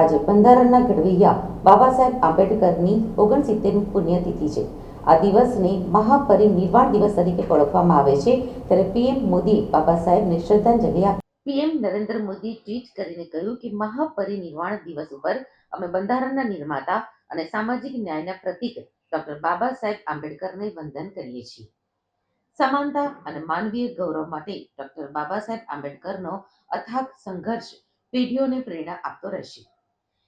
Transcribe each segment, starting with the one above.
આજે બંધારણના ઘડવૈયા બાબા સાહેબ આંબેડકરની ઓગણસિત્તેરમી પુણ્યતિથિ છે. આ દિવસને મહાપરિનિર્વાણ દિવસ તરીકે ઓળખવામાં આવે છે. ત્યારે પીએમ મોદી બાબા સાહેબને શ્રદ્ધાંજલિ આપી. પીએમ નરેન્દ્ર મોદી ટ્વીટ કરીને કહ્યું કે મહાપરિનિર્વાણ દિવસ ઉપર અમે બંધારણના નિર્માતા અને સામાજિક ન્યાયના પ્રતીક ડોક્ટર બાબા સાહેબ આંબેડકરને વંદન કરીએ છીએ. સમાનતા અને માનવીય ગૌરવ માટે ડોક્ટર બાબા સાહેબ આંબેડકરનો અથાગ સંઘર્ષ પેઢીઓને પ્રેરણા આપતો રહેશે.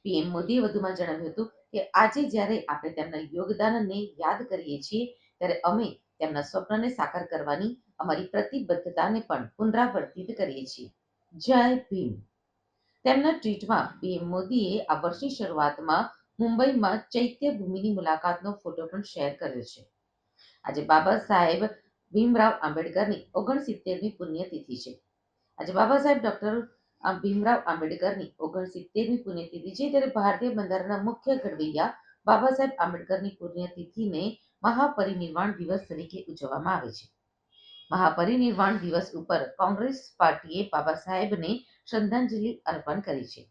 પીએમ મોદીએ વધુમાં જણાવ્યું હતું કે આજે જ્યારે આપણે તેમના યોગદાનને યાદ કરીએ છીએ, ત્યારે અમે તેમના સ્વપ્નને સાકાર કરવાની અમારી પ્રતિબદ્ધતાને પણ પુનરાવર્તિત કરીએ છીએ. જય ભીમ. તેમના ટ્વીટમાં પીએમ મોદીએ આ વર્ષની શરૂઆતમાં મુંબઈમાં ચૈત્ય ભૂમિની મુલાકાતનો ફોટો પણ શેર કર્યો છે. આજે બાબા સાહેબ ભીમરાવ આંબેડકરની ઓગણસિત્તેરમી પુણ્યતિથિ છે. આજે બાબા સાહેબ ડોક્ટર આ ભીમરાવ આંબેડકરની ઓગણસિત્તેરમી પુણ્યતિથિ છે ત્યારે ભારતીય બંધારણના મુખ્ય ઘડવૈયા બાબા સાહેબ આંબેડકરની પુણ્યતિથિને મહાપરિનિર્વાણ દિવસ તરીકે ઉજવવામાં આવે છે. મહાપરિનિર્વાણ દિવસ ઉપર કોંગ્રેસ પાર્ટીએ બાબા સાહેબને શ્રદ્ધાંજલિ અર્પણ કરી છે.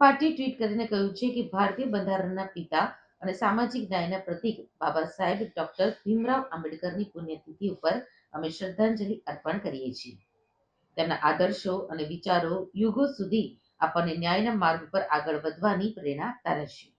પાર્ટીએ ટ્વીટ કરીને કહ્યું છે કે ભારતીય બંધારણના પિતા અને સામાજિક ન્યાયના પ્રતીક બાબા સાહેબ ડોક્ટર ભીમરાવ આંબેડકરની પુણ્યતિથિ ઉપર અમે શ્રદ્ધાંજલિ અર્પણ કરીએ છીએ. તેમના આદર્શો અને વિચારો યુગો સુધી આપણને ન્યાયના માર્ગ પર આગળ વધવાની પ્રેરણા આપતા રહેશે.